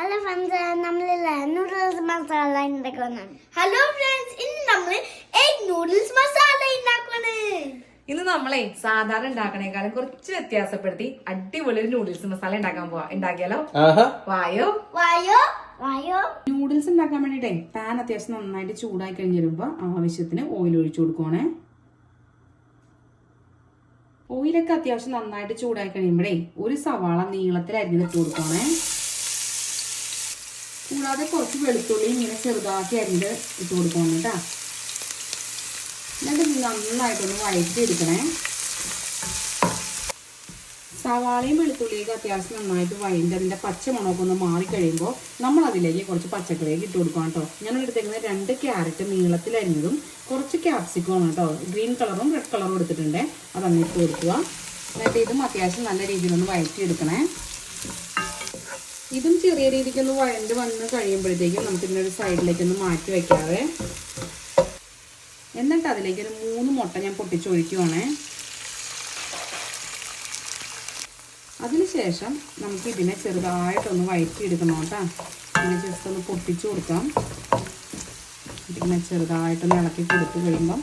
Hello friends നമ്മൾ noodles masala ഉണ്ടാക്കണം hello friends ഇന്ന് നമ്മൾ എഗ് നൂഡിൽസ് മസാല ഉണ്ടാക്കണേ ഇന്ന് നമ്മളെ സാധാരണ ഉണ്ടാക്കണേക്കാളും കുറച്ച് വ്യത്യാസപ്പെടുത്തി അടിപൊളി ഒരു നൂഡിൽസ് മസാല ഉണ്ടാക്കാൻ പോവാ. ഉണ്ടാക്കിയാലോ ആഹാ. വായോ? വായോ? വായോ? നൂഡിൽസ് ഉണ്ടാക്കാൻ വേണ്ടിട്ടേ പാൻ അത്യാവശ്യം നന്നായിട്ട് ചൂടായി കഴിഞ്ഞ് വരുമ്പോൾ ആവശ്യത്തിന് ഓയിൽ ഒഴിച്ചു കൊടുക്കണേ ഓയിലൊക്കെ അത്യാവശ്യം നന്നായിട്ട് ചൂടായി കഴിയുമ്പോഴേ ഒരു സവാള നീളത്തിൽ അരിഞ്ഞിട്ട് കൊടുക്കുവാണേ. കൂടാതെ കുറച്ച് വെളുത്തുള്ളി ഇങ്ങനെ ചെറുതാക്കി അരിഞ്ഞ് ഇട്ട് കൊടുക്കണം കേട്ടോ. എന്നിട്ട് നന്നായിട്ടൊന്ന് വഴറ്റി എടുക്കണേ സവാളയും വെളുത്തുള്ളിയൊക്കെ അത്യാവശ്യം നന്നായിട്ട് വഴറ്റി അതിന്റെ പച്ചമുളകൊക്കെ ഒന്ന് മാറിക്കഴിയുമ്പോൾ നമ്മൾ അതിലേക്ക് കുറച്ച് പച്ചക്കറിയൊക്കെ ഇട്ട് കൊടുക്കണം കേട്ടോ. ഞാൻ എടുത്തേക്കുന്നത് രണ്ട് ക്യാരറ്റ് നീളത്തിൽ അരിഞ്ഞതും കുറച്ച് ക്യാപ്സിക്കം ആണ് കേട്ടോ. ഗ്രീൻ കളറും റെഡ് കളറും എടുത്തിട്ടുണ്ട്. അതങ്ങ് ഇട്ട് കൊടുക്കുക. എന്നിട്ട് ഇതും അത്യാവശ്യം നല്ല രീതിയിലൊന്ന് വഴറ്റി എടുക്കണേ ഇതും ചെറിയ രീതിക്കൊന്ന് വഴണ്ട് വന്ന് കഴിയുമ്പോഴത്തേക്കും നമുക്ക് ഇതിനൊരു സൈഡിലേക്കൊന്ന് മാറ്റി വയ്ക്കാതെ എന്നിട്ട് അതിലേക്ക് ഒരു മൂന്ന് മുട്ട ഞാൻ പൊട്ടിച്ചൊഴിക്കുവാണേ. അതിനുശേഷം നമുക്ക് ഇതിനെ ചെറുതായിട്ടൊന്ന് വഴറ്റിയെടുക്കണം കേട്ടോ. ഇതിനെ ജസ്റ്റ് ഒന്ന് പൊട്ടിച്ചു കൊടുക്കാം. ഇതിനെ ചെറുതായിട്ടൊന്ന് ഇളക്കി കൊടുത്തു കഴിയുമ്പം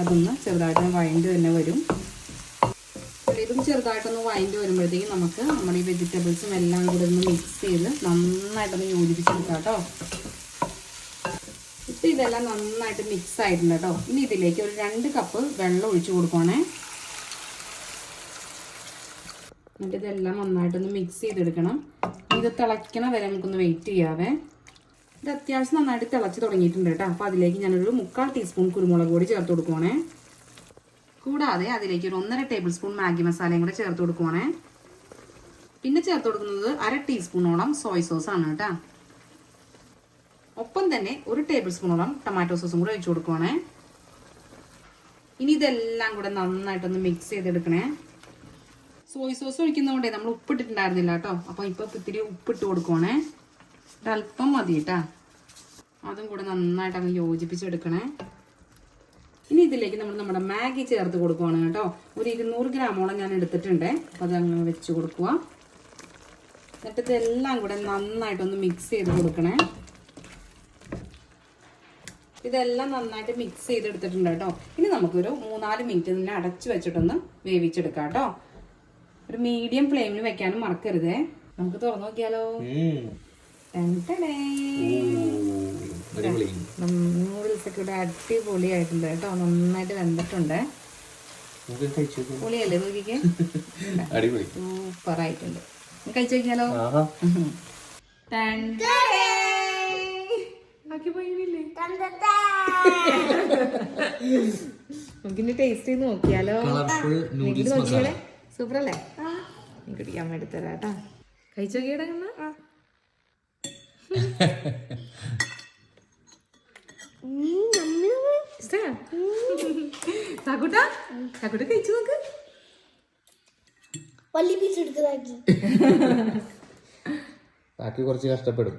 അതൊന്ന് ചെറുതായിട്ടൊന്ന് വഴണ്ട് തന്നെ വരും. ഇതും ചെറുതായിട്ടൊന്ന് വഴണ്ടി വരുമ്പോഴത്തേക്കും നമുക്ക് നമ്മുടെ ഈ വെജിറ്റബിൾസും എല്ലാം കൂടെ ഒന്ന് മിക്സ് ചെയ്ത് നന്നായിട്ടൊന്ന് യോജിപ്പിച്ചെടുക്കാം കേട്ടോ. ഇപ്പം ഇതെല്ലാം നന്നായിട്ട് മിക്സ് ആയിട്ടുണ്ട് കേട്ടോ. ഇനി ഇതിലേക്ക് ഒരു രണ്ട് കപ്പ് വെള്ളം ഒഴിച്ചു കൊടുക്കുവാണേ. എന്നിട്ട് ഇതെല്ലാം നന്നായിട്ടൊന്ന് മിക്സ് ചെയ്തെടുക്കണം. ഇത് തിളയ്ക്കണ വരെ നമുക്കൊന്ന് വെയിറ്റ് ചെയ്യാവേ. ഇത് അത്യാവശ്യം നന്നായിട്ട് തിളച്ച് തുടങ്ങിയിട്ടുണ്ട് കേട്ടോ. അപ്പോൾ അതിലേക്ക് ഞാനൊരു മുക്കാൽ ടീസ്പൂൺ കുരുമുളക് പൊടി ചേർത്ത് കൊടുക്കുവാണേ. കൂടാതെ അതിലേക്ക് ഒരു ഒന്നര ടേബിൾ സ്പൂൺ മാഗി മസാലയും കൂടെ ചേർത്ത് കൊടുക്കുവാണേ. പിന്നെ ചേർത്ത് കൊടുക്കുന്നത് അര ടീസ്പൂണോളം സോയ് സോസ് ആണ് കേട്ടോ. ഒപ്പം തന്നെ ഒരു ടേബിൾ സ്പൂണോളം ടൊമാറ്റോ സോസും കൂടെ ഒഴിച്ചു കൊടുക്കുവാണേ. ഇനി ഇതെല്ലാം കൂടെ നന്നായിട്ടൊന്ന് മിക്സ് ചെയ്തെടുക്കണേ. സോയ് സോസ് ഒഴിക്കുന്നതുകൊണ്ടേ നമ്മൾ ഉപ്പിട്ടിട്ടുണ്ടായിരുന്നില്ല കേട്ടോ. അപ്പോൾ ഇപ്പോൾ ഇത്തിരി ഉപ്പിട്ട് കൊടുക്കുവാണേ. ഒരല്പം മതി കേട്ടാ. അതും കൂടെ നന്നായിട്ട് അങ്ങ് യോജിപ്പിച്ചെടുക്കണേ. ഇനി ഇതിലേക്ക് നമ്മൾ നമ്മുടെ മാഗി ചേർത്ത് കൊടുക്കുവാണ് കേട്ടോ. ഒരു ഇരുന്നൂറ് ഗ്രാമോളം ഞാൻ എടുത്തിട്ടുണ്ട്. അപ്പോൾ അത് അങ്ങ് വെച്ച് കൊടുക്കുക എന്നിട്ട് ഇതെല്ലാം കൂടെ നന്നായിട്ടൊന്ന് മിക്സ് ചെയ്ത് കൊടുക്കണേ. ഇതെല്ലാം നന്നായിട്ട് മിക്സ് ചെയ്തെടുത്തിട്ടുണ്ട് കേട്ടോ. ഇനി നമുക്കൊരു മൂന്നാൽ മിനിറ്റ് തന്നെ അടച്ചു വെച്ചിട്ടൊന്ന് വേവിച്ചെടുക്കാം കേട്ടോ. ഒരു മീഡിയം ഫ്ലെയിമിൽ വെക്കാനും മറക്കരുതേ. നമുക്ക് തുറന്നു നോക്കിയാലോ? ഉം. അടിപൊളി നൂഡിൽസ് ഒക്കെ ഇവിടെ അടിപൊളിയായിട്ടുണ്ട് കേട്ടോ. നന്നായിട്ട് വെന്തിട്ടുണ്ട്. പൊളിയല്ലേ നോക്കിക്കേ? അടിപൊളി. നീ കഴിച്ചു കഴിഞ്ഞാലോ നമുക്കിന്റെ ടേസ്റ്റ് ചെയ്ത് നോക്കിയാലോ? കളർഫുൾ നൂഡിൽസ് മസാല സൂപ്പർ അല്ലേ നീ കുടിക്കാൻ വേണ്ടി തരാം കേട്ടാ. കഴിച്ചു നോക്കിയുടെ കണ്ണ ഇഷ്ടാ? സാക്കുട്ട സാക്കുട്ട കഴിച്ചു നോക്ക്. വലിയ പീസ് എടുത്തതാക്കി ബാക്കി. കുറച്ച് കഷ്ടപ്പെടും.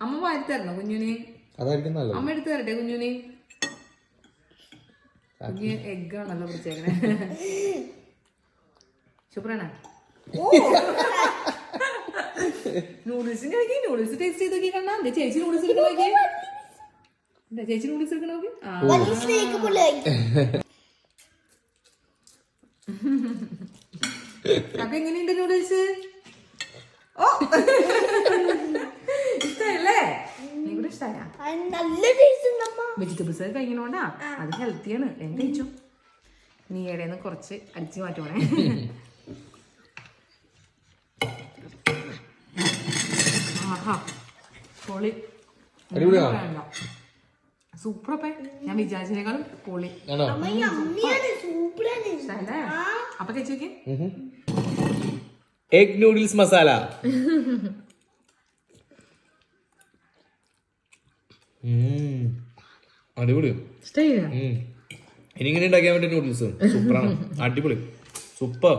അമ്മ വാരി തരണോ കുഞ്ഞുനെ അതായിരിക്കും നല്ലത്. അമ്മ എടുത്തു തരട്ടെ കുഞ്ഞുനെ കുഞ്ഞ് എഗ് ആണല്ലോ പിടിച്ചേക്കണേ. ശുപ്രണ നൂഡിൽസിന്റെ നോക്കി നൂഡിൽസ് ടേസ്റ്റ് ചെയ്ത് നോക്കി കണ്ടാ ചേച്ചി നൂഡിൽസ് നോക്കിയേ ചേച്ചി നൂഡിൽസ് എടുക്കണ അപ്പൊ എങ്ങനെയുണ്ട് നൂഡിൽസ് ഓ. നല്ല ടേസ്റ്റ് ഉണ്ടമ്മ വെജിറ്റബിൾസ് കഴിക്കണോണ്ടാ? അത് ഹെൽത്തിയാണ് എന്ത് കഴിച്ചു നീ ഇടയിൽ കുറച്ച് അടിച്ചു മാറ്റണേ. ആഹാ. പൊളി. അടിപൊളിയാണോ? സൂപ്പർ അപ്പേ. ഞാൻ വിചാരിച്ചതിനേക്കാളും പൊളി. അപ്പൊ കഴിച്ചു നോക്കി എഗ് നൂഡിൽസ് മസാല അടിപൊളി. ഇനി ഇങ്ങനെ ഉണ്ടാക്കിയാൻ വേണ്ടി നൂഡിൽസ് സൂപ്പറാണ് അടിപൊളി. സൂപ്പർ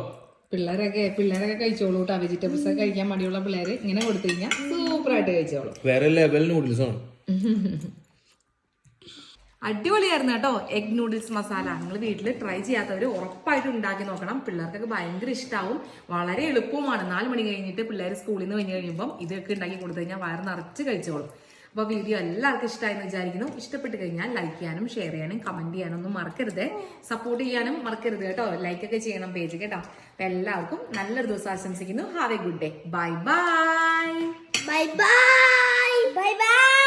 പിള്ളേരൊക്കെ പിള്ളേരൊക്കെ കഴിച്ചോളൂ കേട്ടോ വെജിറ്റബിൾസ് ഒക്കെ കഴിക്കാൻ മടിയുള്ള പിള്ളേര് ഇങ്ങനെ കൊടുത്തു കഴിഞ്ഞാൽ സൂപ്പർ ആയിട്ട് കഴിച്ചോളൂ. വേറെ ലെവൽ നൂഡിൽസ് ആണ്. അടിപൊളിയായിരുന്നു കേട്ടോ. എഗ് നൂഡിൽസ് മസാല നിങ്ങൾ വീട്ടിൽ ട്രൈ ചെയ്യാത്തവർ ഉറപ്പായിട്ട് ഉണ്ടാക്കി നോക്കണം. പിള്ളേർക്കൊക്കെ ഭയങ്കര ഇഷ്ടമാവും വളരെ എളുപ്പവുമാണ്. നാല് മണി കഴിഞ്ഞിട്ട് പിള്ളേർ സ്കൂളിൽ നിന്ന് കഴിഞ്ഞ് കഴിയുമ്പം ഇതൊക്കെ ഉണ്ടാക്കി കൊടുത്തു കഴിഞ്ഞാൽ വയറ് നിറച്ച് കഴിച്ചോളും. അപ്പോൾ വീഡിയോ എല്ലാവർക്കും ഇഷ്ടമായെന്ന് വിചാരിക്കുന്നു. ഇഷ്ടപ്പെട്ട് കഴിഞ്ഞാൽ ലൈക്ക് ചെയ്യാനും ഷെയർ ചെയ്യാനും കമന്റ് ചെയ്യാനും ഒന്നും മറക്കരുത്. സപ്പോർട്ട് ചെയ്യാനും മറക്കരുത് കേട്ടോ. ലൈക്കൊക്കെ ചെയ്യണം പേജ് കേട്ടോ. അപ്പം എല്ലാവർക്കും നല്ലൊരു ദിവസം ആശംസിക്കുന്നു. Have a good day bye bye bye bye bye bye